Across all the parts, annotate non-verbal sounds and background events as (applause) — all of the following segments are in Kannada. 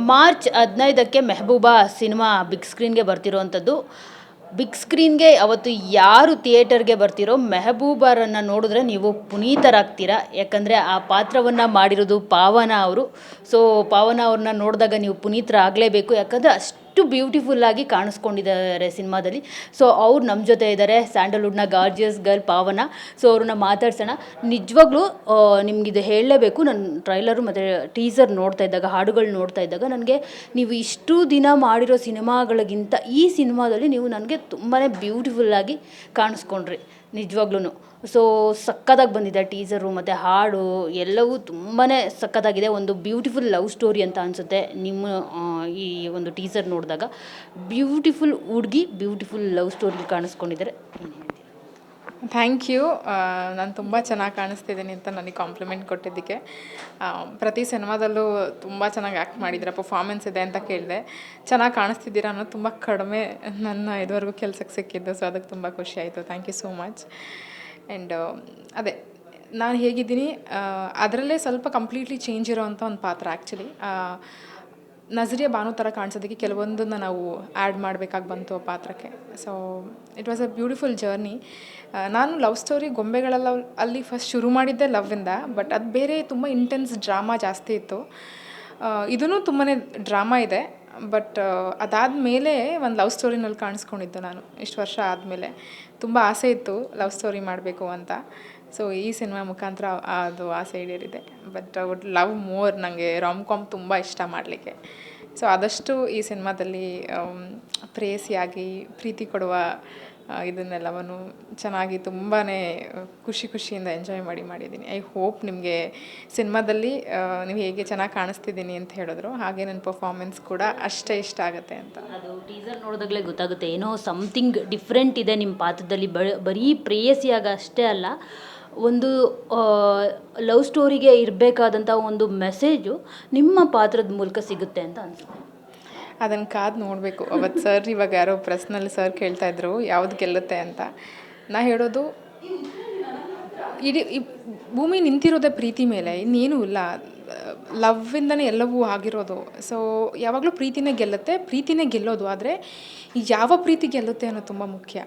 ಮಾರ್ಚ್ ಹದಿನೈದಕ್ಕೆ ಮೆಹಬೂಬಾ ಸಿನಿಮಾ ಬಿಗ್ ಸ್ಕ್ರೀನ್ಗೆ ಬರ್ತಿರೋವಂಥದ್ದು ಬಿಗ್ ಸ್ಕ್ರೀನ್ಗೆ ಅವತ್ತು ಯಾರು ಥಿಯೇಟರ್ಗೆ ಬರ್ತಿರೋ ಮೆಹಬೂಬರನ್ನು ನೋಡಿದ್ರೆ ನೀವು ಪುನೀತರಾಗ್ತೀರಾ? ಯಾಕಂದರೆ ಆ ಪಾತ್ರವನ್ನು ಮಾಡಿರೋದು ಪಾವನ ಅವರು. ಸೊ, ಪಾವನ ಅವ್ರನ್ನ ನೋಡಿದಾಗ ನೀವು ಪುನೀತರಾಗಲೇಬೇಕು. ಯಾಕಂದರೆ ಅಷ್ಟು ಬ್ಯೂಟಿಫುಲ್ಲಾಗಿ ಕಾಣಿಸ್ಕೊಂಡಿದ್ದಾರೆ ಸಿನಿಮಾದಲ್ಲಿ. ಸೊ ಅವ್ರು ನಮ್ಮ ಜೊತೆ ಇದ್ದಾರೆ ಸ್ಯಾಂಡಲ್ವುಡ್ನ ಗಾರ್ಜಿಯಸ್ ಗರ್ಲ್ ಪಾವನ. ಸೊ ಅವ್ರನ್ನ ಮಾತಾಡ್ಸೋಣ. ನಿಜವಾಗ್ಲೂ ನಿಮಗಿದು ಹೇಳಲೇಬೇಕು. ನಾನು ಟ್ರೈಲರು ಮತ್ತು ಟೀಸರ್ ನೋಡ್ತಾ ಇದ್ದಾಗ, ಹಾಡುಗಳು ನೋಡ್ತಾ ಇದ್ದಾಗ ನನಗೆ ನೀವು ಇಷ್ಟು ದಿನ ಮಾಡಿರೋ ಸಿನಿಮಾಗಳಿಗಿಂತ ಈ ಸಿನಿಮಾದಲ್ಲಿ ನೀವು ನನಗೆ ತುಂಬಾ ಬ್ಯೂಟಿಫುಲ್ಲಾಗಿ ಕಾಣಿಸ್ಕೊಂಡ್ರಿ. ನಿಜವಾಗ್ಲೂ ಸೊ ಸಕ್ಕತ್ತಾಗಿ ಬಂದಿದೆ ಟೀಸರು ಮತ್ತು ಹಾಡು, ಎಲ್ಲವೂ ತುಂಬಾ ಸಕ್ಕತ್ತಾಗಿದೆ ಒಂದು ಬ್ಯೂಟಿಫುಲ್ ಲವ್ ಸ್ಟೋರಿ ಅಂತ ಅನಿಸುತ್ತೆ ನಿಮ್ಮ ಈ ಒಂದು ಟೀಸರ್ ನೋಡಿದಾಗ. ಬ್ಯೂಟಿಫುಲ್ ಹುಡುಗಿ ಬ್ಯೂಟಿಫುಲ್ ಲವ್ ಸ್ಟೋರಿ ಕಾಣಿಸ್ಕೊಂಡಿದ್ದಾರೆ. ಥ್ಯಾಂಕ್ ಯು ನಾನು ತುಂಬ ಚೆನ್ನಾಗಿ ಕಾಣಿಸ್ತಿದ್ದೀನಿ ಅಂತ ನನಗೆ ಕಾಂಪ್ಲಿಮೆಂಟ್ ಕೊಟ್ಟಿದ್ದಕ್ಕೆ. ಪ್ರತಿ ಸಿನಿಮಾದಲ್ಲೂ ತುಂಬ ಚೆನ್ನಾಗಿ ಆ್ಯಕ್ಟ್ ಮಾಡಿದ್ರೆ ಪರ್ಫಾರ್ಮೆನ್ಸ್ ಇದೆ ಅಂತ ಕೇಳಿದೆ. ಚೆನ್ನಾಗಿ ಕಾಣಿಸ್ತಿದ್ದೀರಾ ಅನ್ನೋದು ತುಂಬ ಕಡಿಮೆ ನನ್ನ ಇದುವರೆಗೂ ಕೆಲಸಕ್ಕೆ ಸಿಕ್ಕಿದ್ದು ಸೊ ಅದಕ್ಕೆ ತುಂಬ ಖುಷಿ ಆಯಿತು. Thank you so much and ಅದೇ, ನಾನು ಹೇಗಿದ್ದೀನಿ ಅದರಲ್ಲೇ ಸ್ವಲ್ಪ ಕಂಪ್ಲೀಟ್ಲಿ ಚೇಂಜ್ ಇರೋವಂಥ ಒಂದು ಪಾತ್ರ ಆ್ಯಕ್ಚುಲಿ ನಜರಿಯ ಬಾನು ಥರ ಕಾಣಿಸೋದಕ್ಕೆ ಕೆಲವೊಂದನ್ನು ನಾವು ಆ್ಯಡ್ ಮಾಡಬೇಕಾಗಿ ಬಂತು ಆ ಪಾತ್ರಕ್ಕೆ. So it was a beautiful journey ನಾನು ಲವ್ ಸ್ಟೋರಿ ಗೊಂಬೆಗಳೆಲ್ಲ ಅಲ್ಲಿ ಫಸ್ಟ್ ಶುರು ಮಾಡಿದ್ದೆ ಲವ್ವಿಂದ ಬಟ್ ಅದು ಬೇರೆ ತುಂಬ ಇಂಟೆನ್ಸ್ ಡ್ರಾಮಾ ಜಾಸ್ತಿ ಇತ್ತು. ಇದೂ ತುಂಬಾ ಡ್ರಾಮಾ ಇದೆ ಬಟ್ ಅದಾದ ಮೇಲೆ ಒಂದು ಲವ್ ಸ್ಟೋರಿನಲ್ಲಿ ಕಾಣಿಸ್ಕೊಂಡಿದ್ದು ನಾನು ಇಷ್ಟು ವರ್ಷ ಆದಮೇಲೆ. ತುಂಬ ಆಸೆ ಇತ್ತು ಲವ್ ಸ್ಟೋರಿ ಮಾಡಬೇಕು ಅಂತ. ಸೊ ಈ ಸಿನಿಮಾ ಮುಖಾಂತರ ಅದು ಆಸೆ ಈಡೇರಿದೆ. ಬಟ್ ವುಡ್ ಲವ್ ಮೋರ್ ನನಗೆ ರಾಮ್ ಕಾಮ್ ತುಂಬ ಇಷ್ಟ ಮಾಡಲಿಕ್ಕೆ. ಸೊ ಆದಷ್ಟು ಈ ಸಿನಿಮಾದಲ್ಲಿ ಪ್ರೇಸಿಯಾಗಿ ಪ್ರೇಯಸಿಯಾಗಿ ಪ್ರೀತಿ ಕೊಡುವ ಇದನ್ನೆಲ್ಲವನ್ನು ಚೆನ್ನಾಗಿ ತುಂಬಾ ಖುಷಿ ಖುಷಿಯಿಂದ ಎಂಜಾಯ್ ಮಾಡಿ ಮಾಡಿದ್ದೀನಿ. ಐ ಹೋಪ್ ನಿಮಗೆ ಸಿನಿಮಾದಲ್ಲಿ ನೀವು ಹೇಗೆ ಚೆನ್ನಾಗಿ ಕಾಣಿಸ್ತಿದ್ದೀನಿ ಅಂತ ಹೇಳಿದ್ರು. ಹಾಗೆ ನನ್ನ ಪರ್ಫಾರ್ಮೆನ್ಸ್ ಕೂಡ ಅಷ್ಟೇ ಇಷ್ಟ ಆಗುತ್ತೆ ಅಂತ. ಅದು ಟೀಸರ್ ನೋಡಿದಾಗಲೇ ಗೊತ್ತಾಗುತ್ತೆ. ಏನೋ ಸಮಥಿಂಗ್ ಡಿಫ್ರೆಂಟ್ ಇದೆ ನಿಮ್ಮ ಪಾತ್ರದಲ್ಲಿ. ಬರೀ ಪ್ರೇಯಸಿಯಾಗ ಅಷ್ಟೇ ಅಲ್ಲ. ಒಂದು ಲವ್ ಸ್ಟೋರಿಗೆ ಇರಬೇಕಾದಂಥ ಒಂದು ಮೆಸೇಜು ನಿಮ್ಮ ಪಾತ್ರದ ಮೂಲಕ ಸಿಗುತ್ತೆ ಅಂತ ಅನ್ಸುತ್ತೆ. ಅದನ್ನು ಕಾದು ನೋಡಬೇಕು. ಅವತ್ತು ಸರ್ (laughs) ಇವಾಗ ಯಾರೋ ಪ್ರಶ್ನಲ್ಲಿ ಸರ್ ಕೇಳ್ತಾ ಇದ್ರು ಯಾವ್ದು ಗೆಲ್ಲುತ್ತೆ ಅಂತ. ನಾ ಹೇಳೋದು ಇಡೀ ಈ ಭೂಮಿ ನಿಂತಿರೋದೇ ಪ್ರೀತಿ ಮೇಲೆ ಇನ್ನೇನೂ ಇಲ್ಲ. ಲವ್ವಿಂದನೇ ಎಲ್ಲವೂ ಆಗಿರೋದು. ಸೊ ಯಾವಾಗಲೂ ಪ್ರೀತಿನೇ ಗೆಲ್ಲುತ್ತೆ ಪ್ರೀತಿನೇ ಗೆಲ್ಲೋದು. ಆದರೆ ಯಾವ ಪ್ರೀತಿ ಗೆಲ್ಲುತ್ತೆ ಅನ್ನೋದು ತುಂಬ ಮುಖ್ಯ.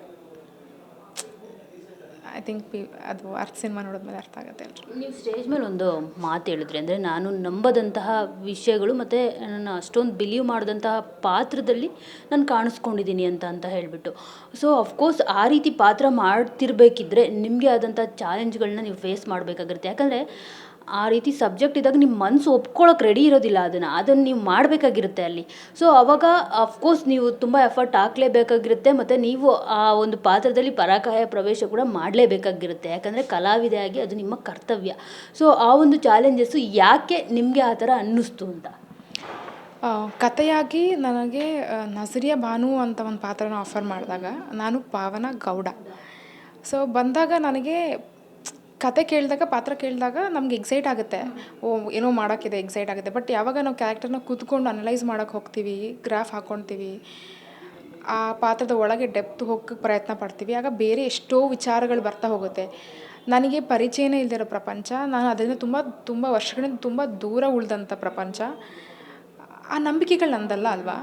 ಐ ಥಿಂಕ್ ಪಿ, ಅದು ಅರ್ಥ ಸಿನಿಮಾ ನೋಡಿದ್ಮೇಲೆ ಅರ್ಥ ಆಗುತ್ತೆ ಅಲ್ರಿ ನೀವು ಸ್ಟೇಜ್ ಮೇಲೆ ಒಂದು ಮಾತು ಹೇಳಿದ್ರಿ, ಅಂದರೆ ನಾನು ನಂಬದಂತಹ ವಿಷಯಗಳು ಮತ್ತು ನಾನು ಅಷ್ಟೊಂದು ಬಿಲೀವ್ ಮಾಡಿದಂತಹ ಪಾತ್ರದಲ್ಲಿ ನಾನು ಕಾಣಿಸ್ಕೊಂಡಿದ್ದೀನಿ ಅಂತ ಅಂತ ಹೇಳಿಬಿಟ್ಟು. ಸೊ ಅಫ್ಕೋರ್ಸ್ ಆ ರೀತಿ ಪಾತ್ರ ಮಾಡ್ತಿರ್ಬೇಕಿದ್ರೆ ನಿಮಗೆ ಆದಂಥ ಚಾಲೆಂಜ್ಗಳನ್ನ ನೀವು ಫೇಸ್ ಮಾಡಬೇಕಾಗಿರುತ್ತೆ ಯಾಕಂದರೆ ಆ ರೀತಿ ಸಬ್ಜೆಕ್ಟ್ ಇದ್ದಾಗ ನಿಮ್ಮ ಮನಸ್ಸು ಒಪ್ಕೊಳ್ಳೋಕೆ ರೆಡಿ ಇರೋದಿಲ್ಲ ಅದನ್ನು. ಅದನ್ನು ನೀವು ಮಾಡಬೇಕಾಗಿರುತ್ತೆ ಅಲ್ಲಿ. ಸೊ ಅವಾಗ ಅಫ್ಕೋರ್ಸ್ ನೀವು ತುಂಬ ಎಫರ್ಟ್ ಹಾಕಲೇಬೇಕಾಗಿರುತ್ತೆ ಮತ್ತು ನೀವು ಆ ಒಂದು ಪಾತ್ರದಲ್ಲಿ ಪರಾಕಾಯ ಪ್ರವೇಶ ಕೂಡ ಮಾಡಲೇಬೇಕಾಗಿರುತ್ತೆ. ಯಾಕಂದರೆ ಕಲಾವಿದೆಯಾಗಿ ಅದು ನಿಮ್ಮ ಕರ್ತವ್ಯ. ಸೊ ಆ ಒಂದು ಚಾಲೆಂಜಸ್ಸು ಯಾಕೆ ನಿಮಗೆ ಆ ಥರ ಅನ್ನಿಸ್ತು ಅಂತ? ಕಥೆಯಾಗಿ ನನಗೆ ನಸರಿಯ ಭಾನು ಅಂತ ಒಂದು ಪಾತ್ರನ ಆಫರ್ ಮಾಡಿದಾಗ, ನಾನು ಪಾವನ ಗೌಡ. ಸೊ ಬಂದಾಗ ನನಗೆ ಕತೆ ಕೇಳಿದಾಗ, ಪಾತ್ರ ಕೇಳಿದಾಗ ನಮ್ಗೆ ಎಕ್ಸೈಟ್ ಆಗುತ್ತೆ. ಓ, ಏನೋ ಮಾಡೋಕ್ಕಿದೆ ಎಕ್ಸೈಟ್ ಆಗುತ್ತೆ. ಬಟ್ ಯಾವಾಗ ನಾವು ಕ್ಯಾರೆಕ್ಟರ್ನ ಕೂತ್ಕೊಂಡು ಅನಲೈಸ್ ಮಾಡೋಕ್ಕೆ ಹೋಗ್ತೀವಿ ಗ್ರಾಫ್ ಹಾಕ್ಕೊತೀವಿ ಆ ಪಾತ್ರದ ಒಳಗೆ ಡೆಪ್ತ್ ಹೋಗಕ್ಕೆ ಪ್ರಯತ್ನ ಪಡ್ತೀವಿ, ಆಗ ಬೇರೆ ಎಷ್ಟೋ ವಿಚಾರಗಳು ಬರ್ತಾ ಹೋಗುತ್ತೆ. ನನಗೆ ಪರಿಚಯನೇ ಇಲ್ಲದಿರೋ ಪ್ರಪಂಚ, ನಾನು ಅದರಿಂದ ತುಂಬ ತುಂಬ ವರ್ಷಗಳಿಂದ ತುಂಬ ದೂರ ಉಳಿದಂಥ ಪ್ರಪಂಚ. ಆ ನಂಬಿಕೆಗಳು ನಂದಲ್ಲ ಅಲ್ವಾ?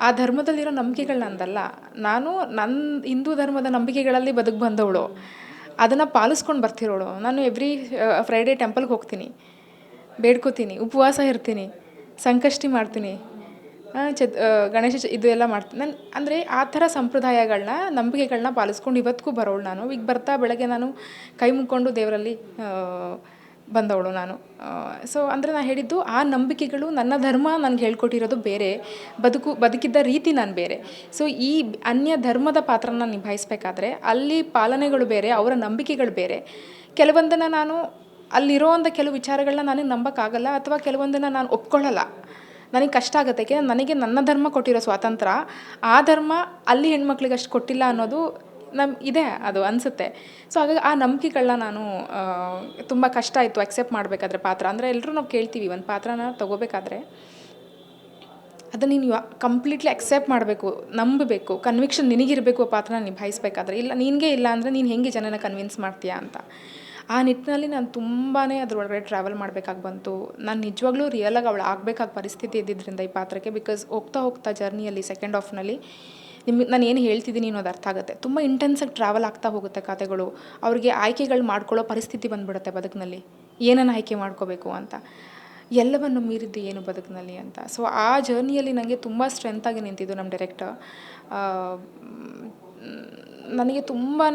ಆ ಧರ್ಮದಲ್ಲಿರೋ ನಂಬಿಕೆಗಳು ನಂದಲ್ಲ. ನಾನು ನನ್ನ ಹಿಂದೂ ಧರ್ಮದ ನಂಬಿಕೆಗಳಲ್ಲಿ ಬದುಕು ಬಂದವಳು. ಅದನ್ನು ಪಾಲಿಸ್ಕೊಂಡು ಬರ್ತಿರೋಳು. ನಾನು ಎವ್ರಿ ಫ್ರೈಡೇ ಟೆಂಪಲ್ಗೆ ಹೋಗ್ತೀನಿ. ಬೇಡ್ಕೋತೀನಿ. ಉಪವಾಸ ಇರ್ತೀನಿ. ಸಂಕಷ್ಟಿ ಮಾಡ್ತೀನಿ. ಚತ್ ಗಣೇಶ ಇದು ಎಲ್ಲ ಮಾಡ್ತೀನಿ. ನಾನು, ಅಂದರೆ ಆ ಥರ ಸಂಪ್ರದಾಯಗಳನ್ನ ನಂಬಿಕೆಗಳನ್ನ ಪಾಲಿಸ್ಕೊಂಡು ಇವತ್ತಿಗೂ ಬರೋಳು ನಾನು. ಈಗ ಬರ್ತಾ ಬೆಳಗ್ಗೆ ನಾನು ಕೈ ಮುಕ್ಕೊಂಡು ದೇವರಲ್ಲಿ ಬಂದವಳು ನಾನು. ಸೊ ಅಂದರೆ ನಾನು ಹೇಳಿದ್ದು ಆ ನಂಬಿಕೆಗಳು ನನ್ನ ಧರ್ಮ ನನಗೆ ಹೇಳ್ಕೊಟ್ಟಿರೋದು ಬೇರೆ, ಬದುಕು, ಬದುಕಿದ್ದ ರೀತಿ ನಾನು ಬೇರೆ. ಸೊ ಈ ಅನ್ಯ ಧರ್ಮದ ಪಾತ್ರನ ನಿಭಾಯಿಸ್ಬೇಕಾದ್ರೆ ಅಲ್ಲಿ ಪಾಲನೆಗಳು ಬೇರೆ, ಅವರ ನಂಬಿಕೆಗಳು ಬೇರೆ. ಕೆಲವೊಂದನ್ನು ನಾನು ಅಲ್ಲಿರೋವಂಥ ಕೆಲವು ವಿಚಾರಗಳನ್ನ ನನಗೆ ನಂಬೋಕ್ಕಾಗಲ್ಲ ಅಥವಾ ಕೆಲವೊಂದನ್ನು ನಾನು ಒಪ್ಕೊಳ್ಳಲ್ಲ. ನನಗೆ ಕಷ್ಟ ಆಗುತ್ತೆ. ನನಗೆ ನನ್ನ ಧರ್ಮ ಕೊಟ್ಟಿರೋ ಸ್ವಾತಂತ್ರ್ಯ, ಆ ಧರ್ಮ ಅಲ್ಲಿ ಹೆಣ್ಮಕ್ಳಿಗೆ ಅಷ್ಟು ಕೊಟ್ಟಿಲ್ಲ ಅನ್ನೋದು ನಮ್, ಇದೆ ಅದು ಅನಿಸುತ್ತೆ. ಸೊ ಹಾಗಾಗಿ ಆ ನಂಬಿಕೆಗಳನ್ನ ನಾನು ತುಂಬ ಕಷ್ಟ ಆಯಿತು ಅಕ್ಸೆಪ್ಟ್ ಮಾಡಬೇಕಾದ್ರೆ ಪಾತ್ರ. ಅಂದರೆ ಎಲ್ಲರೂ ನಾವು ಕೇಳ್ತೀವಿ, ಒಂದು ಪಾತ್ರನ ತಗೋಬೇಕಾದ್ರೆ. ಅದನ್ನು ನೀನು ಕಂಪ್ಲೀಟ್ಲಿ ಅಕ್ಸೆಪ್ಟ್ ಮಾಡಬೇಕು, ನಂಬಬೇಕು ಕನ್ವಿಕ್ಷನ್ ನಿನಗಿರಬೇಕು ಆ ಪಾತ್ರನ ನಿಭಾಯಿಸ್ಬೇಕಾದ್ರೆ. ಇಲ್ಲ, ನಿನಗೆ ಇಲ್ಲ ಅಂದರೆ ನೀನು ಹೆಂಗೆ ಜನನ ಕನ್ವಿನ್ಸ್ ಮಾಡ್ತೀಯಾ ಅಂತ. ಆ ನಿಟ್ಟಿನಲ್ಲಿ ನಾನು ತುಂಬಾ ಅದರೊಳಗಡೆ ಟ್ರಾವೆಲ್ ಮಾಡಬೇಕಾಗಿ ಬಂತು. ನಾನು ನಿಜವಾಗ್ಲೂ ರಿಯಲಾಗಿ ಅವಳು ಆಗಬೇಕಾಗಿ ಪರಿಸ್ಥಿತಿ ಇದ್ದಿದ್ದರಿಂದ ಈ ಪಾತ್ರಕ್ಕೆ ಬಿಕಾಸ್ ಹೋಗ್ತಾ ಹೋಗ್ತಾ ಜರ್ನಿಯಲ್ಲಿ ಸೆಕೆಂಡ್ ಹಾಫ್ನಲ್ಲಿ ನಿಮಗೆ ನಾನು ಏನು ಹೇಳ್ತಿದ್ದೀನಿ ಅನ್ನೋದು ಅರ್ಥ ಆಗುತ್ತೆ. ತುಂಬ ಇಂಟೆನ್ಸಾಗಿ ಟ್ರಾವೆಲ್ ಆಗ್ತಾ ಹೋಗುತ್ತೆ ಕತೆಗಳು ಅವ್ರಿಗೆ ಆಯ್ಕೆಗಳು ಮಾಡ್ಕೊಳ್ಳೋ ಪರಿಸ್ಥಿತಿ ಬಂದ್ಬಿಡುತ್ತೆ ಬದುಕಿನಲ್ಲಿ. ಏನನ್ನು ಆಯ್ಕೆ ಮಾಡ್ಕೋಬೇಕು ಅಂತ. ಎಲ್ಲವನ್ನು ಮೀರಿದ್ದು ಏನು ಬದುಕಿನಲ್ಲಿ ಅಂತ. ಸೊ ಆ ಜರ್ನಿಯಲ್ಲಿ ನನಗೆ ತುಂಬ ಸ್ಟ್ರೆಂತಾಗಿ ನಿಂತಿದ್ದು ನಮ್ಮ ಡೈರೆಕ್ಟರ್ ನನಗೆ ತುಂಬಾ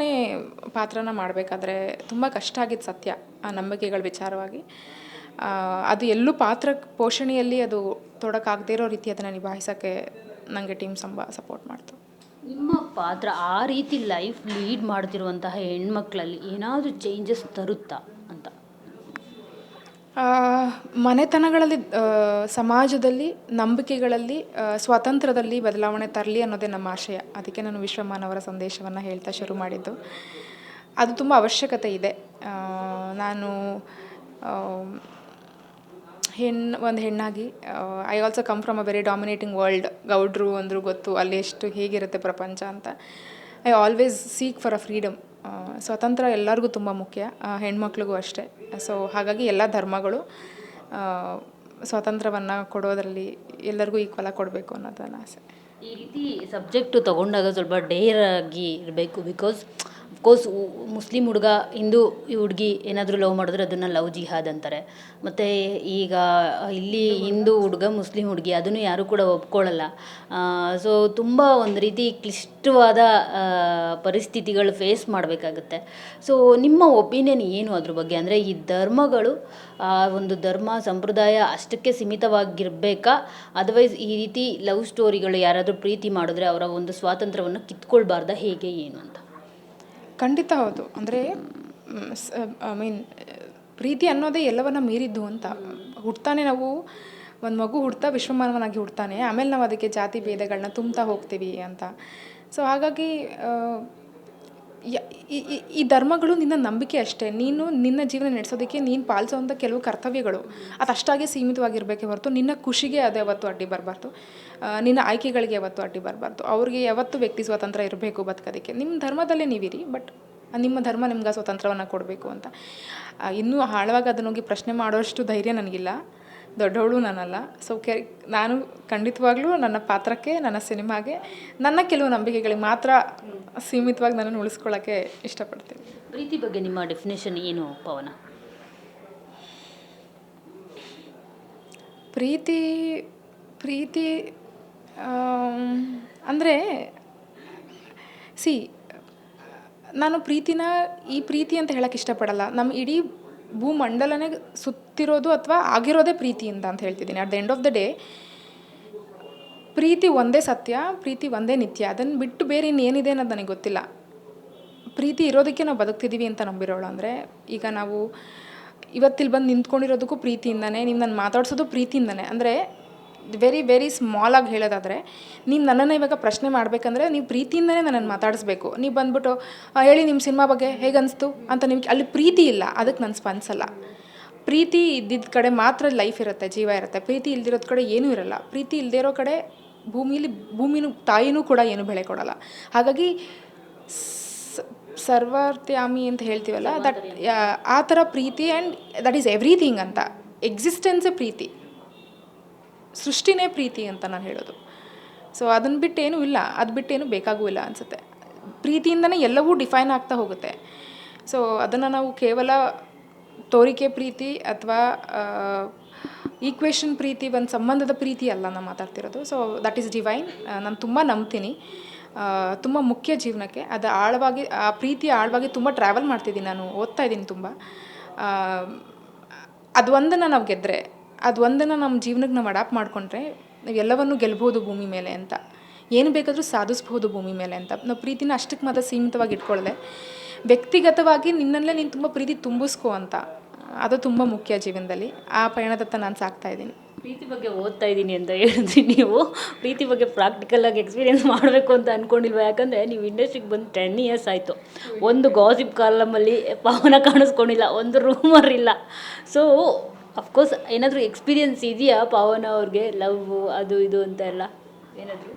ಪಾತ್ರನ ಮಾಡಬೇಕಾದ್ರೆ ತುಂಬ ಕಷ್ಟ ಆಗಿದ್ದು ಸತ್ಯ, ಆ ನಂಬಿಕೆಗಳ ವಿಚಾರವಾಗಿ. ಅದು ಎಲ್ಲೂ ಪಾತ್ರ, ಪೋಷಣೆಯಲ್ಲಿ ಅದು ತೊಡಕಾಗದೇ ಇರೋ ರೀತಿ ಅದನ್ನು ನಿಭಾಯಿಸೋಕ್ಕೆ ನನಗೆ ಟೀಮ್ ಸಂಬ ಸಪೋರ್ಟ್ ಮಾಡ್ತು. ನಿಮ್ಮ ಪಾತ್ರ ಆ ರೀತಿ ಲೈಫ್ ಲೀಡ್ ಮಾಡ್ತಿರುವಂತಹ ಹೆಣ್ಮಕ್ಳಲ್ಲಿ ಏನಾದರೂ ಚೇಂಜಸ್ ತರುತ್ತಾ ಅಂತ? ಮನೆತನಗಳಲ್ಲಿ ಸಮಾಜದಲ್ಲಿ ನಂಬಿಕೆಗಳಲ್ಲಿ ಸ್ವಾತಂತ್ರ್ಯದಲ್ಲಿ ಬದಲಾವಣೆ ತರಲಿ ಅನ್ನೋದೇ ನಮ್ಮ ಆಶಯ. ಅದಕ್ಕೆ ನಾನು ವಿಶ್ವಮಾನವರ ಸಂದೇಶವನ್ನು ಹೇಳ್ತಾ ಶುರು ಮಾಡಿದ್ದು. ಅದು ತುಂಬ ಅವಶ್ಯಕತೆ ಇದೆ. ನಾನು ಹೆಣ್ಣು ಒಂದು ಹೆಣ್ಣಾಗಿ I also come from a very dominating world ಗೌಡ್ರು ಅಂದರು ಗೊತ್ತು, ಅಲ್ಲಿ ಎಷ್ಟು ಹೇಗಿರುತ್ತೆ ಪ್ರಪಂಚ ಅಂತ. I always seek for a freedom ಸ್ವತಂತ್ರ ಎಲ್ಲರಿಗೂ ತುಂಬ ಮುಖ್ಯ ಹೆಣ್ಮಕ್ಳಿಗೂ ಅಷ್ಟೇ. ಸೊ ಹಾಗಾಗಿ ಎಲ್ಲ ಧರ್ಮಗಳು ಸ್ವಾತಂತ್ರ್ಯವನ್ನು ಕೊಡೋದರಲ್ಲಿ ಎಲ್ಲರಿಗೂ ಈಕ್ವಲಾಗಿ ಕೊಡಬೇಕು ಅನ್ನೋದು ನನ್ನ ಆಸೆ. ಈ ರೀತಿ ಸಬ್ಜೆಕ್ಟು ತಗೊಂಡಾಗ ಸ್ವಲ್ಪ ಡೇರ್ ಆಗಿ ಇರಬೇಕು ಬಿಕಾಸ್ ಅಫ್ಕೋರ್ಸ್ ಮುಸ್ಲಿಂ ಹುಡುಗ, ಹಿಂದೂ ಹುಡುಗಿ ಏನಾದರೂ ಲವ್ ಮಾಡಿದ್ರೆ ಅದನ್ನು ಲವ್ ಜಿಹಾದ್ ಅಂತಾರೆ. ಮತ್ತು ಈಗ ಇಲ್ಲಿ ಹಿಂದೂ ಹುಡುಗ, ಮುಸ್ಲಿಂ ಹುಡುಗಿ ಅದನ್ನು ಯಾರೂ ಕೂಡ ಒಪ್ಕೊಳ್ಳಲ್ಲ. ಸೊ ತುಂಬ ಒಂದು ರೀತಿ ಕ್ಲಿಷ್ಟವಾದ ಪರಿಸ್ಥಿತಿಗಳು ಫೇಸ್ ಮಾಡಬೇಕಾಗುತ್ತೆ. ಸೊ ನಿಮ್ಮ ಒಪಿನಿಯನ್ ಏನು ಅದ್ರ ಬಗ್ಗೆ? ಅಂದರೆ ಈ ಧರ್ಮಗಳು, ಆ, ಒಂದು ಧರ್ಮ, ಸಂಪ್ರದಾಯ ಅಷ್ಟಕ್ಕೆ ಸೀಮಿತವಾಗಿರಬೇಕಾ? ಅದರ್ವೈಸ್ ಈ ರೀತಿ ಲವ್ ಸ್ಟೋರಿಗಳು ಯಾರಾದರೂ ಪ್ರೀತಿ ಮಾಡಿದ್ರೆ ಅವರ ಒಂದು ಸ್ವಾತಂತ್ರ್ಯವನ್ನು ಕಿತ್ಕೊಳ್ಬಾರ್ದ? ಹೇಗೆ, ಏನು ಅಂತ? ಖಂಡಿತ ಹೌದು. ಅಂದರೆ ಐ ಮೀನ್, ಪ್ರೀತಿ ಅನ್ನೋದೇ ಎಲ್ಲವನ್ನ ಮೀರಿದ್ದು ಅಂತ. ಹುಟ್ತಾನೆ ನಾವು, ಒಂದು ಮಗು ಹುಡ್ತಾ ವಿಶ್ವಮಾನವನಾಗಿ ಹುಡ್ತಾನೆ, ಆಮೇಲೆ ನಾವು ಅದಕ್ಕೆ ಜಾತಿ ಭೇದಗಳನ್ನ ತುಂಬ್ತಾ ಹೋಗ್ತೀವಿ ಅಂತ. ಸೊ ಹಾಗಾಗಿ ಈ- ಧರ್ಮಗಳು ನಿನ್ನ ನಂಬಿಕೆ ಅಷ್ಟೇ. ನೀನು ನಿನ್ನ ಜೀವನ ನಡೆಸೋದಕ್ಕೆ ನೀನು ಪಾಲಿಸೋವಂಥ ಕೆಲವು ಕರ್ತವ್ಯಗಳು. ಅದು ಅಷ್ಟಾಗೆ ಸೀಮಿತವಾಗಿರಬೇಕೇ ಹೊರತು ನಿನ್ನ ಖುಷಿಗೆ ಅದು ಯಾವತ್ತು ಅಡ್ಡಿ ಬರಬಾರ್ದು. ನಿನ್ನ ಆಯ್ಕೆಗಳಿಗೆ ಯಾವತ್ತು ಅಡ್ಡಿ ಬರಬಾರ್ದು. ಅವ್ರಿಗೆ ಯಾವತ್ತು ವ್ಯಕ್ತಿ ಸ್ವಾತಂತ್ರ್ಯ ಇರಬೇಕು ಬದುಕೋದಕ್ಕೆ. ನಿಮ್ಮ ಧರ್ಮದಲ್ಲೇ ನೀವಿರಿ, ಬಟ್ ನಿಮ್ಮ ಧರ್ಮ ನಿಮ್ಗೆ ಸ್ವಾತಂತ್ರ್ಯವನ್ನು ಕೊಡಬೇಕು ಅಂತ. ಇನ್ನೂ ಆಳವಾಗಿ ಅದನ್ನೋಗಿ ಪ್ರಶ್ನೆ ಮಾಡೋಷ್ಟು ಧೈರ್ಯ ನನಗಿಲ್ಲ. ದೊಡ್ಡವಳು ನಾನಲ್ಲ ಸೊ ಕೆ ನಾನು ಖಂಡಿತವಾಗ್ಲೂ ನನ್ನ ಪಾತ್ರಕ್ಕೆ ನನ್ನ ಸಿನಿಮಾಗೆ ನನ್ನ ಕೆಲವು ನಂಬಿಕೆಗಳಿಗೆ ಮಾತ್ರ ಸೀಮಿತವಾಗಿ ನನ್ನನ್ನು ಉಳಿಸ್ಕೊಳ್ಳೋಕ್ಕೆ ಇಷ್ಟಪಡ್ತೀನಿ. ಪ್ರೀತಿ ಬಗ್ಗೆ ನಿಮ್ಮ ಡೆಫಿನೇಷನ್ ಏನು ಪವನ? ಪ್ರೀತಿ ಪ್ರೀತಿ ಅಂದರೆ ಸಿ ನಾನು ಪ್ರೀತಿನ ಈ ಪ್ರೀತಿ ಅಂತ ಹೇಳಕ್ಕೆ ಇಷ್ಟಪಡಲ್ಲ. ನಮ್ಮ ಇಡೀ ಭೂಮಂಡಲನೇ ಸುತ್ತಿರೋದು ಅಥವಾ ಆಗಿರೋದೇ ಪ್ರೀತಿಯಿಂದ ಅಂತ ಹೇಳ್ತಿದ್ದೀನಿ. At the end of the day ಪ್ರೀತಿ ಒಂದೇ ಸತ್ಯ, ಪ್ರೀತಿ ಒಂದೇ ನಿತ್ಯ. ಅದನ್ನು ಬಿಟ್ಟು ಬೇರೆ ಇನ್ನೇನಿದೆ ಅನ್ನೋದು ನನಗೆ ಗೊತ್ತಿಲ್ಲ. ಪ್ರೀತಿ ಇರೋದಕ್ಕೆ ನಾವು ಬದುಕ್ತಿದ್ದೀವಿ ಅಂತ ನಂಬಿರೋಳು ಅಂದರೆ, ಈಗ ನಾವು ಇವತ್ತಿಲ್ಲಿ ಬಂದು ನಿಂತ್ಕೊಂಡಿರೋದಕ್ಕೂ ಪ್ರೀತಿಯಿಂದನೇ, ನೀವು ನಾನು ಮಾತಾಡ್ಸೋದು ಪ್ರೀತಿಯಿಂದನೇ. ಅಂದರೆ ವೆರಿ ವೆರಿ ಸ್ಮಾಲಾಗಿ ಹೇಳೋದಾದರೆ ನೀವು ನನ್ನನ್ನು ಇವಾಗ ಪ್ರಶ್ನೆ ಮಾಡಬೇಕಂದ್ರೆ ನೀವು ಪ್ರೀತಿಯಿಂದನೇ ನನ್ನನ್ನು ಮಾತಾಡಿಸ್ಬೇಕು. ನೀವು ಬಂದ್ಬಿಟ್ಟು "ಆ, ಹೇಳಿ ನಿಮ್ಮ ಸಿನಿಮಾ ಬಗ್ಗೆ ಹೇಗೆ ಅನಿಸ್ತು? ಅಂತ ನಿಮಗೆ ಅಲ್ಲಿ ಪ್ರೀತಿ ಇಲ್ಲ. ಅದಕ್ಕೆ ನಾನು ಸ್ಪಂದಿಸಲ್ಲ ಪ್ರೀತಿ ಇದ್ದಿದ್ದ ಕಡೆ ಮಾತ್ರ ಲೈಫ್ ಇರುತ್ತೆ ಜೀವ ಇರುತ್ತೆ. ಪ್ರೀತಿ ಇಲ್ದಿರೋದ ಕಡೆ ಏನೂ ಇರಲ್ಲ. ಪ್ರೀತಿ ಇಲ್ಲದೇ ಇರೋ ಕಡೆ ಭೂಮಿಲಿ ಭೂಮಿನೂ ತಾಯಿನೂ ಕೂಡ ಏನು ಬೆಳೆ ಕೊಡಲ್ಲ. ಹಾಗಾಗಿ ಸರ್ವಾರ್ಥ್ಯಾಮಿ ಅಂತ ಹೇಳ್ತೀವಲ್ಲ ದಟ್ ಆ ಥರ ಪ್ರೀತಿ ಆ್ಯಂಡ್ ದಟ್ ಈಸ್ ಎವ್ರಿಥಿಂಗ್ ಅಂತ. ಎಕ್ಸಿಸ್ಟೆನ್ಸೇ ಪ್ರೀತಿ. ಸೃಷ್ಟಿನೇ ಪ್ರೀತಿ ಅಂತ ನಾನು ಹೇಳೋದು. ಸೊ ಅದನ್ನು ಬಿಟ್ಟು ಏನೂ ಇಲ್ಲ. ಅದು ಬಿಟ್ಟು ಏನೂ ಬೇಕಾಗೂ ಇಲ್ಲ ಅನಿಸುತ್ತೆ. ಪ್ರೀತಿಯಿಂದನೇ ಎಲ್ಲವೂ ಡಿಫೈನ್ ಆಗ್ತಾ ಹೋಗುತ್ತೆ. ಸೊ ಅದನ್ನು ನಾವು ಕೇವಲ ತೋರಿಕೆ ಪ್ರೀತಿ ಅಥವಾ ಈಕ್ವೇಷನ್ ಪ್ರೀತಿ, ಒಂದು ಸಂಬಂಧದ ಪ್ರೀತಿ ಅಲ್ಲ ನಾನು ಮಾತಾಡ್ತಿರೋದು. ಸೊ ದಟ್ ಈಸ್ ಡಿವೈನ್ ನಾನು ತುಂಬ ನಂಬ್ತೀನಿ. ತುಂಬ ಮುಖ್ಯ ಜೀವನಕ್ಕೆ. ಅದು ಆಳವಾಗಿ, ಆ ಪ್ರೀತಿ ಆಳವಾಗಿ ತುಂಬ ಟ್ರಾವೆಲ್ ಮಾಡ್ತಿದ್ದೀನಿ ನಾನು. ಓದ್ತಾ ಇದ್ದೀನಿ ತುಂಬ. ಅದು ಒಂದನ್ನು ನಾವು ಗೆದ್ದರೆ ಅದು ಒಂದನ್ನು ನಮ್ಮ ಜೀವನಕ್ಕೆ ನಾವು ಅಡಾಪ್ಟ್ ಮಾಡಿಕೊಂಡ್ರೆ ನಾವು ಎಲ್ಲವನ್ನೂ ಗೆಲ್ಬೋದು ಭೂಮಿ ಮೇಲೆ ಅಂತ. ಏನು ಬೇಕಾದರೂ ಸಾಧಿಸ್ಬೋದು ಭೂಮಿ ಮೇಲೆ ಅಂತ. ನಾವು ಪ್ರೀತಿನ ಅಷ್ಟಕ್ಕೆ ಮಾತ್ರ ಸೀಮಿತವಾಗಿ ಇಟ್ಕೊಳ್ಳದೆ ವ್ಯಕ್ತಿಗತವಾಗಿ ನಿನ್ನಲ್ಲೇ ನೀನು ತುಂಬ ಪ್ರೀತಿ ತುಂಬಿಸ್ಕೋ ಅಂತ. ಅದು ತುಂಬ ಮುಖ್ಯ ಜೀವನದಲ್ಲಿ. ಆ ಪಯಣದತ್ತ ನಾನು ಸಾಕ್ತಾ ಇದ್ದೀನಿ. ಪ್ರೀತಿ ಬಗ್ಗೆ ಓದ್ತಾ ಇದ್ದೀನಿ ಅಂತ ಹೇಳಿದ್ರಿ ನೀವು. ಪ್ರೀತಿ ಬಗ್ಗೆ ಪ್ರಾಕ್ಟಿಕಲಾಗಿ ಎಕ್ಸ್ಪೀರಿಯೆನ್ಸ್ ಮಾಡಬೇಕು ಅಂತ ಅಂದ್ಕೊಂಡಿಲ್ವ ಯಾಕಂದರೆ ನೀವು ಇಂಡಸ್ಟ್ರಿಗೆ ಬಂದು ಟೆನ್ ಇಯರ್ಸ್ ಆಯಿತು. ಒಂದು ಗಾಸಿಪ್ ಕಾಲಮಲ್ಲಿ ಪಾವನ ಕಾಣಿಸ್ಕೊಂಡಿಲ್ಲ, ಒಂದು ರೂಮರ್ ಇಲ್ಲ. ಸೊ ಅಫ್ಕೋರ್ಸ್ ಏನಾದರೂ ಎಕ್ಸ್ಪೀರಿಯನ್ಸ್ ಇದೆಯಾ ಪವನ್ ಅವ್ರಿಗೆ? ಲವ್ ಅದು ಇದು ಅಂತ ಎಲ್ಲ? ಏನಾದರೂ?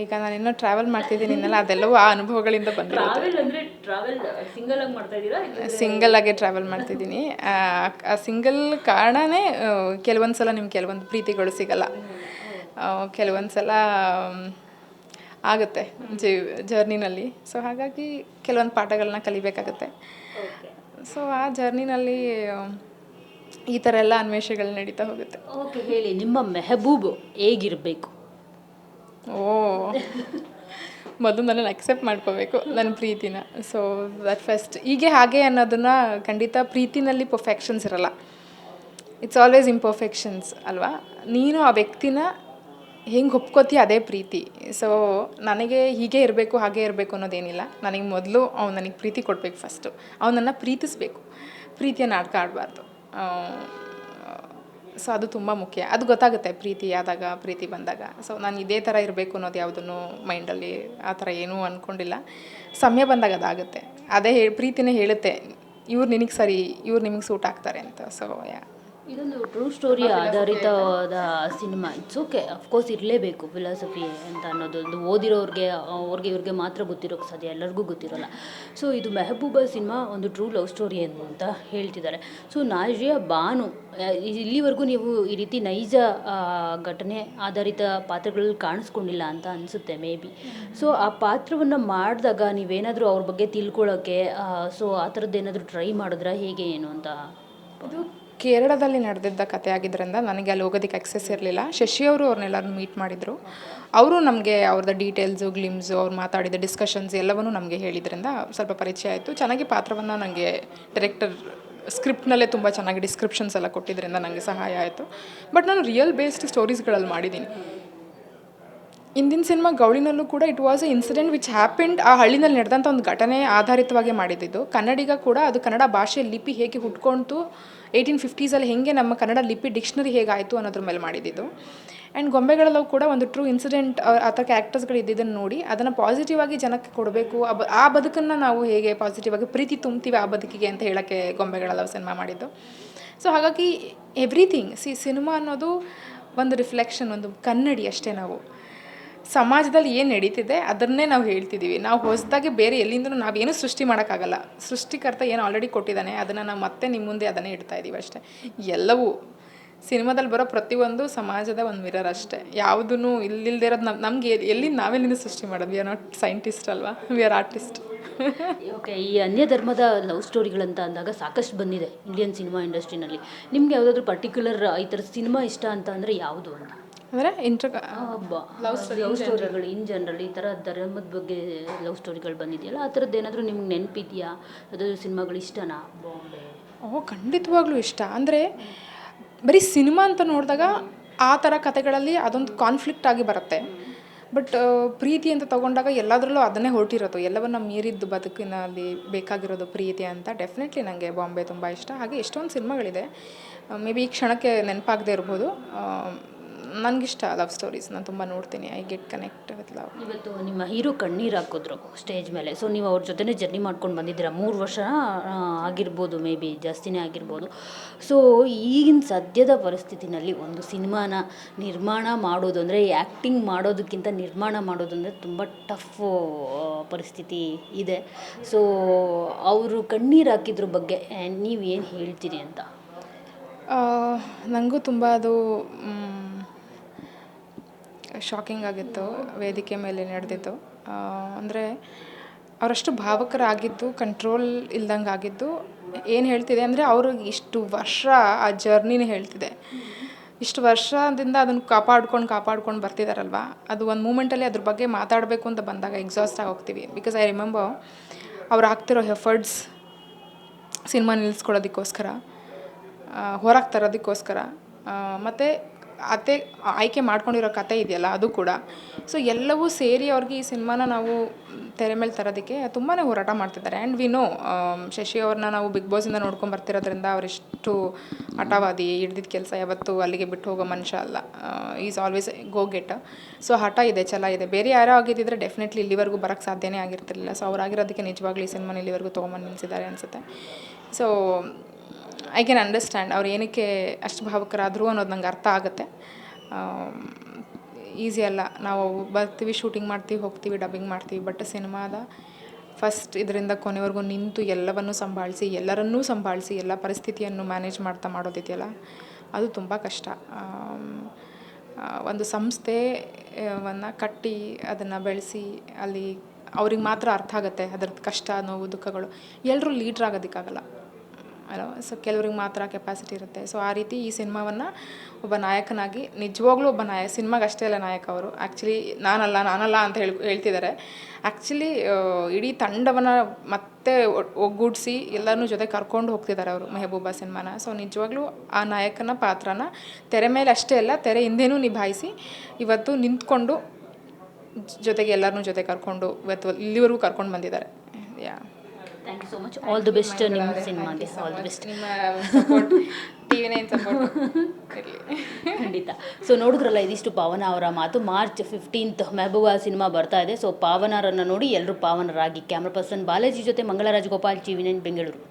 ಈಗ ನಾನು ಇನ್ನೂ ಟ್ರಾವೆಲ್ ಮಾಡ್ತಿದ್ದೀನಿ ಇನ್ನೆಲ್ಲ ಅದೆಲ್ಲವೂ ಆ ಅನುಭವಗಳಿಂದ ಬಂದಿದೆ ಟ್ರಾವೆಲ್ ಅಂದರೆ ಟ್ರಾವೆಲ್ ಸಿಂಗಲ್ ಆಗಿ ಮಾಡ್ತಾ ಇದ್ದೀರಾ ಸಿಂಗಲ್ ಆಗಿ ಟ್ರಾವೆಲ್ ಮಾಡ್ತಿದ್ದೀನಿ. ಆ, ಸಿಂಗಲ್ ಕಾರಣನೇ ಕೆಲವೊಂದು ಸಲ ನಿಮ್ಗೆ ಕೆಲವೊಂದು ಪ್ರೀತಿಗಳು ಸಿಗಲ್ಲ. ಕೆಲವೊಂದು ಸಲ ಆಗುತ್ತೆ ಜೀವ್ ಜರ್ನಿನಲ್ಲಿ. ಸೊ ಹಾಗಾಗಿ ಕೆಲವೊಂದು ಪಾಠಗಳನ್ನ ಕಲಿಬೇಕಾಗುತ್ತೆ. ಸೊ ಆ ಜರ್ನಿನಲ್ಲಿ ಈ ಥರ ಎಲ್ಲ ಅನ್ವೇಷಗಳು ನಡೀತಾ ಹೋಗುತ್ತೆ. ಓಕೆ ಹೇಳಿ ನಿಮ್ಮ ಮೆಹಬೂಬ್ ಹೇಗಿರಬೇಕು? ಓ ಮೊದಲು ನನ್ನನ್ನು ಅಕ್ಸೆಪ್ಟ್ ಮಾಡ್ಕೋಬೇಕು ನನ್ನ ಪ್ರೀತಿನ. ಸೊ ದಟ್ ಫಸ್ಟ್ ಹೀಗೆ ಹಾಗೆ ಅನ್ನೋದನ್ನ ಖಂಡಿತ ಪ್ರೀತಿನಲ್ಲಿ ಪರ್ಫೆಕ್ಷನ್ಸ್ ಇರಲ್ಲ. ಇಟ್ಸ್ ಆಲ್ವೇಸ್ ಇಂಪರ್ಫೆಕ್ಷನ್ಸ್ ಅಲ್ವಾ? ನೀನು ಆ ವ್ಯಕ್ತಿನ ಹೆಂಗೆ ಒಪ್ಕೋತೀಯ ಅದೇ ಪ್ರೀತಿ. ಸೊ ನನಗೆ ಹೀಗೆ ಇರಬೇಕು ಹಾಗೆ ಇರಬೇಕು ಅನ್ನೋದೇನಿಲ್ಲ. ನನಗೆ ಮೊದಲು ಅವ್ನು ನನಗೆ ಪ್ರೀತಿ ಕೊಡಬೇಕು ಫಸ್ಟು ಅವನನ್ನು ಪ್ರೀತಿಸಬೇಕು. ಪ್ರೀತಿಯ ನಾಟಕ ಆಡಬಾರ್ದು. ಸೊ ಅದು ತುಂಬ ಮುಖ್ಯ. ಅದು ಗೊತ್ತಾಗುತ್ತೆ ಪ್ರೀತಿ ಆದಾಗ, ಪ್ರೀತಿ ಬಂದಾಗ. ಸೊ ನಾನು ಇದೇ ಥರ ಇರಬೇಕು ಅನ್ನೋದು ಯಾವುದನ್ನು ಮೈಂಡಲ್ಲಿ ಆ ಥರ ಏನೂ ಅಂದ್ಕೊಂಡಿಲ್ಲ ಸಮಯ ಬಂದಾಗ ಅದಾಗುತ್ತೆ. ಅದೇ ಹೇಳಿ ಪ್ರೀತಿನೇ ಹೇಳುತ್ತೆ. ಇವ್ರು ನಿನಗೆ ಸರಿ, ಇವ್ರು ನಿಮಗೆ ಸೂಟ್ ಆಗ್ತಾರೆ ಅಂತ. ಸೊ ಯಾ ಇದೊಂದು ಟ್ರೂ ಸ್ಟೋರಿ ಆಧಾರಿತವಾದ ಸಿನಿಮಾ. ಇಟ್ಸ್ ಓಕೆ ಅಫ್ಕೋರ್ಸ್ ಇರಲೇಬೇಕು ಫಿಲಾಸಫಿ ಅಂತ ಅನ್ನೋದೊಂದು ಓದಿರೋರಿಗೆ ಅವ್ರಿಗೆ ಇವ್ರಿಗೆ ಮಾತ್ರ ಗೊತ್ತಿರೋಕ್ಕೆ ಸಾಧ್ಯ ಎಲ್ಲರಿಗೂ ಗೊತ್ತಿರೋಲ್ಲ. ಸೊ ಇದು ಮೆಹಬೂಬ ಸಿನಿಮಾ ಒಂದು ಟ್ರೂ ಲವ್ ಸ್ಟೋರಿ ಅಂತ ಹೇಳ್ತಿದ್ದಾರೆ. ಸೊ ನಾಜಿಯ ಬಾನು ಇಲ್ಲಿವರೆಗೂ ನೀವು ಈ ರೀತಿ ನೈಜ ಘಟನೆ ಆಧಾರಿತ ಪಾತ್ರಗಳಲ್ಲಿ ಕಾಣಿಸ್ಕೊಂಡಿಲ್ಲ ಅಂತ ಅನಿಸುತ್ತೆ ಮೇ ಬಿ ಸೊ ಆ ಪಾತ್ರವನ್ನು ಮಾಡಿದಾಗ ನೀವೇನಾದರೂ ಅವ್ರ ಬಗ್ಗೆ ತಿಳ್ಕೊಳ್ಳೋಕ್ಕೆ ಸೊ ಆ ಥರದ್ದು ಏನಾದರೂ ಟ್ರೈ ಮಾಡಿದ್ರಾ ಹೇಗೆ ಏನು ಅಂತ? ಕೇರಳದಲ್ಲಿ ನಡೆದಿದ್ದ ಕತೆ ಆಗಿದ್ದರಿಂದ ನನಗೆ ಅಲ್ಲಿ ಹೋಗೋದಕ್ಕೆ ಆಕ್ಸೆಸ್ ಇರಲಿಲ್ಲ. ಶಶಿ ಅವರು ಅವ್ರನ್ನೆಲ್ಲರೂ ಮೀಟ್ ಮಾಡಿದರು. ಅವರು ನಮಗೆ ಅವ್ರದ್ದು ಡೀಟೇಲ್ಸು ಗ್ಲಿಮ್ಸು ಅವ್ರು ಮಾತಾಡಿದ ಡಿಸ್ಕಷನ್ಸ್ ಎಲ್ಲವನ್ನೂ ನಮಗೆ ಹೇಳಿದ್ರಿಂದ ಸ್ವಲ್ಪ ಪರಿಚಯ ಆಯಿತು. ಚೆನ್ನಾಗಿ ಪಾತ್ರವನ್ನು ನನಗೆ ಡೈರೆಕ್ಟರ್ ಸ್ಕ್ರಿಪ್ಟ್ನಲ್ಲೇ ತುಂಬ ಚೆನ್ನಾಗಿ ಡಿಸ್ಕ್ರಿಪ್ಷನ್ಸ್ ಎಲ್ಲ ಕೊಟ್ಟಿದ್ದರಿಂದ ನನಗೆ ಸಹಾಯ ಆಯಿತು. ಬಟ್ ನಾನು ರಿಯಲ್ ಬೇಸ್ಡ್ ಸ್ಟೋರೀಸ್ಗಳಲ್ಲಿ ಮಾಡಿದ್ದೀನಿ ಇಂದಿನ ಸಿನಿಮಾ ಗೌಳಿನಲ್ಲೂ ಕೂಡ it was a incident which happened ಆ ಹಳ್ಳಿನಲ್ಲಿ ನಡೆದಂಥ ಒಂದು ಘಟನೆ ಆಧಾರಿತವಾಗಿ ಮಾಡಿದ್ದು. ಕನ್ನಡಿಗ ಕೂಡ ಅದು ಕನ್ನಡ ಭಾಷೆ ಲಿಪಿ ಹೇಗೆ ಹುಟ್ಕೊಂತು ಏಯ್ಟೀನ್ ಫಿಫ್ಟೀಸಲ್ಲಿ ಹೇಗೆ ನಮ್ಮ ಕನ್ನಡ ಲಿಪಿ ಡಿಕ್ಷನರಿ ಹೇಗಾಯಿತು ಅನ್ನೋದ್ರ ಮೇಲೆ ಮಾಡಿದ್ದು ಆ್ಯಂಡ್ ಗೊಂಬೆಗಳಲ್ಲೂ ಕೂಡ ಒಂದು ಟ್ರೂ ಇನ್ಸಿಡೆಂಟ್ ಆ ಥರ ಕ್ಯಾರೆಕ್ಟರ್ಸ್ಗಳು ಇದ್ದಿದ್ದನ್ನು ನೋಡಿ, ಅದನ್ನು ಪಾಸಿಟಿವ್ ಆಗಿ ಜನಕ್ಕೆ ಕೊಡಬೇಕು, ಆ ಬ- ಆ ಬದುಕನ್ನು ನಾವು ಹೇಗೆ ಪಾಸಿಟಿವ್ ಆಗಿ ಪ್ರೀತಿ ತುಂಬ್ತೀವಿ ಆ ಬದುಕಿಗೆ ಅಂತ ಹೇಳೋಕ್ಕೆ ಗೊಂಬೆಗಳೆಲ್ಲ ಸಿನಿಮಾ ಮಾಡಿದ್ದು. ಸೊ ಹಾಗಾಗಿ ಎವ್ರಿಥಿಂಗ್ ಸಿ ಸಿನಿಮಾ ಅನ್ನೋದು ಒಂದು ರಿಫ್ಲೆಕ್ಷನ್ ಒಂದು ಕನ್ನಡಿ ಅಷ್ಟೇ ನಾವು. ಸಮಾಜದಲ್ಲಿ ಏನು ನಡೀತಿದೆ ಅದನ್ನೇ ನಾವು ಹೇಳ್ತಿದ್ದೀವಿ ನಾವು ಹೊಸದಾಗಿ ಬೇರೆ ಎಲ್ಲಿಂದಲೂ ನಾವೇನು ಸೃಷ್ಟಿ ಮಾಡೋಕ್ಕಾಗಲ್ಲ. ಸೃಷ್ಟಿಕರ್ತ ಏನು ಆಲ್ರೆಡಿ ಕೊಟ್ಟಿದ್ದಾನೆ, ಅದನ್ನು ನಾವು ಮತ್ತೆ ನಿಮ್ಮ ಮುಂದೆ ಅದನ್ನೇ ಇಡ್ತಾ ಇದ್ದೀವಿ ಅಷ್ಟೇ. ಎಲ್ಲವೂ ಸಿನಿಮಾದಲ್ಲಿ ಬರೋ ಪ್ರತಿಯೊಂದು ಸಮಾಜದ ಒಂದು ಮಿರರ್ ಅಷ್ಟೇ. ಯಾವುದೂ ಇಲ್ಲಿಲ್ಲದೆ ಇರೋದು ನಮ್ಮ ನಮಗೆ ಎಲ್ಲಿ ನಾವೆಲ್ಲಿಂದ ಸೃಷ್ಟಿ ಮಾಡೋದು? ವಿ ಆರ್ ನಾಟ್ ಸೈಂಟಿಸ್ಟ್ ಅಲ್ವಾ? ವಿ ಆರ್ ಆರ್ಟಿಸ್ಟ್ ಓಕೆ ಈ ಅನ್ಯ ಧರ್ಮದ ಲವ್ ಸ್ಟೋರಿಗಳಂತ ಅಂದಾಗ ಸಾಕಷ್ಟು ಬಂದಿದೆ ಇಂಡಿಯನ್ ಸಿನಿಮಾ ಇಂಡಸ್ಟ್ರಿನಲ್ಲಿ ನಿಮ್ಗೆ ಯಾವುದಾದ್ರೂ ಪರ್ಟಿಕ್ಯುಲರ್ ಈ ಥರ ಸಿನಿಮಾ ಇಷ್ಟ ಅಂತ ಅಂದರೆ ಯಾವುದು ಅಂತ? ಅಂದರೆ ಇಂಟ್ರ ಲವ್ ಸ್ಟೋರಿಗಳು ಇನ್ ಜನರಲ್ ಈ ಥರ ಧರ್ಮದ ಬಗ್ಗೆ ಲವ್ ಸ್ಟೋರಿಗಳು ಬಂದಿದೆಯಲ್ಲ ಆ ಥರದ್ದು ಏನಾದರೂ ನಿಮ್ಗೆ ನೆನಪಿದೆಯಾ? ಯಾವುದಾದ್ರು ಸಿನಿಮಾಗಳು ಇಷ್ಟನಾ? ಬಾಂಬೆ. ಓ ಖಂಡಿತವಾಗ್ಲೂ ಇಷ್ಟ. ಅಂದರೆ ಬರೀ ಸಿನಿಮಾ ಅಂತ ನೋಡಿದಾಗ ಆ ಥರ ಕತೆಗಳಲ್ಲಿ ಅದೊಂದು ಕಾನ್ಫ್ಲಿಕ್ಟ್ ಆಗಿ ಬರುತ್ತೆ. ಬಟ್ ಪ್ರೀತಿ ಅಂತ ತಗೊಂಡಾಗ ಎಲ್ಲದರಲ್ಲೂ ಅದನ್ನೇ ಹೊರಟಿರೋದು. ಎಲ್ಲವನ್ನ ಮೀರಿದ್ದು ಬದುಕಿನಲ್ಲಿ ಬೇಕಾಗಿರೋದು ಪ್ರೀತಿ ಅಂತ ಡೆಫಿನೆಟ್ಲಿ ನನಗೆ ಬಾಂಬೆ ತುಂಬ ಇಷ್ಟ. ಹಾಗೆ ಎಷ್ಟೊಂದು ಸಿನಿಮಾಗಳಿದೆ. ಮೇ ಬಿ ಈ ಕ್ಷಣಕ್ಕೆ ನೆನಪಾಗದೇ ಇರ್ಬೋದು. ನನಗಿಷ್ಟ ಲವ್ ಸ್ಟೋರೀಸ್ ನಾನು ತುಂಬ ನೋಡ್ತೀನಿ. I get connect with love ಇವತ್ತು ನಿಮ್ಮ ಹೀರೋ ಕಣ್ಣೀರು ಹಾಕಿದ್ರು ಸ್ಟೇಜ್ ಮೇಲೆ. ಸೊ ನೀವು ಅವ್ರ ಜೊತೆನೇ ಜರ್ನಿ ಮಾಡ್ಕೊಂಡು ಬಂದಿದ್ದೀರಾ? ಮೂರು ವರ್ಷ ಆಗಿರ್ಬೋದು ಮೇ ಬಿ ಜಾಸ್ತಿನೇ ಆಗಿರ್ಬೋದು. ಸೊ ಈಗಿನ ಸದ್ಯದ ಪರಿಸ್ಥಿತಿನಲ್ಲಿ ಒಂದು ಸಿನಿಮಾನ ನಿರ್ಮಾಣ ಮಾಡೋದು ಅಂದರೆ ಆ್ಯಕ್ಟಿಂಗ್ ಮಾಡೋದಕ್ಕಿಂತ ನಿರ್ಮಾಣ ಮಾಡೋದು ಅಂದರೆ ತುಂಬ ಟಫ್ ಪರಿಸ್ಥಿತಿ ಇದೆ. ಸೊ ಅವರು ಕಣ್ಣೀರು ಹಾಕಿದ್ರ ಬಗ್ಗೆ ನೀವು ಏನು ಹೇಳ್ತೀರಿ ಅಂತ? ನನಗೂ ತುಂಬ ಅದು ಶಾಕಿಂಗ್ ಆಗಿತ್ತು ವೇದಿಕೆ ಮೇಲೆ ನಡೆದಿದ್ದು ಅಂದರೆ ಅವರಷ್ಟು ಭಾವಕರಾಗಿದ್ದು ಕಂಟ್ರೋಲ್ ಇಲ್ದಂಗೆ ಆಗಿದ್ದು ಏನು ಹೇಳ್ತಿದೆ ಅಂದರೆ ಅವರು ಇಷ್ಟು ವರ್ಷ ಆ ಜರ್ನಿನೇ ಹೇಳ್ತಿದೆ. ಇಷ್ಟು ವರ್ಷದಿಂದ ಅದನ್ನು ಕಾಪಾಡ್ಕೊಂಡು ಕಾಪಾಡ್ಕೊಂಡು ಬರ್ತಿದಾರಲ್ವ? ಅದು ಒಂದು ಮೂಮೆಂಟಲ್ಲಿ ಅದ್ರ ಬಗ್ಗೆ ಮಾತಾಡಬೇಕು ಅಂತ ಬಂದಾಗ ಎಕ್ಸಾಸ್ಟ್ ಆಗಿ ಹೋಗ್ತೀವಿ ಬಿಕಾಸ್ ಐ ರಿಮೆಂಬರ್ ಅವ್ರು ಹಾಕ್ತಿರೋ ಎಫರ್ಟ್ಸ್ ಸಿನಿಮಾ ನಿಲ್ಲಿಸ್ಕೊಳ್ಳೋದಕ್ಕೋಸ್ಕರ ಹೊರಗೆ ತರೋದಕ್ಕೋಸ್ಕರ ಮತ್ತು ಅದೇ ಆಯ್ಕೆ ಮಾಡ್ಕೊಂಡಿರೋ ಕತೆ ಇದೆಯಲ್ಲ, ಅದು ಕೂಡ. ಸೊ ಎಲ್ಲವೂ ಸೇರಿ ಅವ್ರಿಗೆ ಈ ಸಿನಿಮಾನ ನಾವು ತೆರೆ ಮೇಲೆ ತರೋದಕ್ಕೆ ತುಂಬಾ ಹೋರಾಟ ಮಾಡ್ತಿದ್ದಾರೆ. ಆ್ಯಂಡ್ ವಿ ನೋ ಶಶಿ ಅವ್ರನ್ನ ನಾವು ಬಿಗ್ ಬಾಸಿಂದ ನೋಡ್ಕೊಂಡು ಬರ್ತಿರೋದ್ರಿಂದ ಅವರೆಷ್ಟು ಹಠವಾದಿ ಹಿಡ್ದಿದ್ದ ಕೆಲಸ ಯಾವತ್ತೂ ಅಲ್ಲಿಗೆ ಬಿಟ್ಟು ಹೋಗೋ ಮನುಷ್ಯ ಅಲ್ಲ. Is always go get so ಹಠ ಇದೆ, ಛಲ ಇದೆ. ಬೇರೆ ಯಾರೋ ಆಗಿದ್ದಿದ್ರೆ ಡೆಫಿನೆಟ್ಲಿ ಇಲ್ಲಿವರೆಗೂ ಬರೋಕ್ಕೆ ಸಾಧ್ಯನೇ ಆಗಿರ್ತಿರಲಿಲ್ಲ. ಸೊ ಅವ್ರಾಗಿರೋದಕ್ಕೆ ನಿಜವಾಗ್ಲೂ ಈ ಸಿನಿಮಾನ ಇಲ್ಲಿವರೆಗೂ ತೊಗೊಂಬಂದು ನಿಲ್ಲಿಸಿದ್ದಾರೆ ಅನಿಸುತ್ತೆ. ಸೊ ಐ ಕ್ಯಾನ್ ಅಂಡರ್ಸ್ಟ್ಯಾಂಡ್ ಅವ್ರು ಏನಕ್ಕೆ ಅಷ್ಟು ಭಾವುಕರಾದರು ಅನ್ನೋದು ನಂಗೆ ಅರ್ಥ ಆಗುತ್ತೆ. ಈಸಿ ಅಲ್ಲ. ನಾವು ಬರ್ತೀವಿ ಶೂಟಿಂಗ್ ಮಾಡ್ತೀವಿ, ಹೋಗ್ತೀವಿ ಡಬ್ಬಿಂಗ್ ಮಾಡ್ತೀವಿ ಬಟ್ ಸಿನಿಮಾದ ಫಸ್ಟ್ ಇದರಿಂದ ಕೊನೆವರೆಗೂ ನಿಂತು ಎಲ್ಲವನ್ನು ಸಂಭಾಳಿಸಿ, ಎಲ್ಲರನ್ನೂ ಸಂಭಾಳಿಸಿ, ಎಲ್ಲ ಪರಿಸ್ಥಿತಿಯನ್ನು ಮ್ಯಾನೇಜ್ ಮಾಡ್ತಾ ಮಾಡೋದಿದೆಯಲ್ಲ, ಅದು ತುಂಬ ಕಷ್ಟ. ಒಂದು ಸಂಸ್ಥೆವನ್ನು ಕಟ್ಟಿ ಅದನ್ನು ಬೆಳೆಸಿ ಅಲ್ಲಿ ಅವ್ರಿಗೆ ಮಾತ್ರ ಅರ್ಥ ಆಗುತ್ತೆ ಅದರ ಕಷ್ಟ, ನೋವು, ದುಃಖಗಳು. ಎಲ್ಲರೂ ಲೀಡ್ರ್ ಆಗೋದಕ್ಕಾಗಲ್ಲ. ಅಲೋ ಸೊ ಕೆಲವ್ರಿಗೆ ಮಾತ್ರ ಕೆಪಾಸಿಟಿ ಇರುತ್ತೆ. ಸೊ ಆ ರೀತಿ ಈ ಸಿನಿಮಾವನ್ನು ಒಬ್ಬ ನಾಯಕನಾಗಿ, ನಿಜವಾಗ್ಲೂ ಒಬ್ಬ ನಾಯಕ ಸಿನಿಮಾಗೆ ಅಷ್ಟೇ ಅಲ್ಲ ನಾಯಕ ಅವರು. ಆ್ಯಕ್ಚುಲಿ ನಾನಲ್ಲ ನಾನಲ್ಲ ಅಂತ ಹೇಳಿ, ಹೇಳ್ತಿದ್ದಾರೆ. ಆ್ಯಕ್ಚುಲಿ ಇಡೀ ತಂಡವನ್ನು ಮತ್ತೆ ಒಗ್ಗೂಡಿಸಿ ಎಲ್ಲರನ್ನೂ ಜೊತೆ ಕರ್ಕೊಂಡು ಹೋಗ್ತಿದ್ದಾರೆ ಅವರು ಮೆಹಬೂಬಾ ಸಿನಿಮಾನ. ಸೊ ನಿಜವಾಗ್ಲೂ ಆ ನಾಯಕನ ಪಾತ್ರನ ತೆರೆ ಮೇಲೆ ಅಷ್ಟೇ ಅಲ್ಲ, ತೆರೆ ಹಿಂದೆನೂ ನಿಭಾಯಿಸಿ ಇವತ್ತು ನಿಂತ್ಕೊಂಡು ಜೊತೆಗೆ ಎಲ್ಲರನ್ನೂ ಜೊತೆ ಕರ್ಕೊಂಡು, ಇವತ್ತು ಇಲ್ಲಿವರೆಗೂ ಕರ್ಕೊಂಡು ಬಂದಿದ್ದಾರೆ. Yeah thank you so much all the best ನಿಮ್ಮ ಸಿನಿಮಾಗೆ ಆಲ್ ದಿ ಬೆಸ್ಟ್ ಖಂಡಿತ. ಸೊ ನೋಡಿದ್ರಲ್ಲ ಇದಿಷ್ಟು ಪಾವನ ಅವರ ಮಾತು. ಮಾರ್ಚ್ ಫಿಫ್ಟೀನ್ತ್ ಮೆಹಬೂಬಾ ಸಿನಿಮಾ ಬರ್ತಾ ಇದೆ. ಸೊ ಪಾವನರನ್ನು ನೋಡಿ ಎಲ್ಲರೂ ಪಾವನರಾಗಿ. ಕ್ಯಾಮ್ರಾ ಪರ್ಸನ್ ಬಾಲಾಜಿ ಜೊತೆ ಮಂಗಳರಾಜ್ ಗೋಪಾಲ್ ಟಿವಿ ನೈನ್ ಬೆಂಗಳೂರು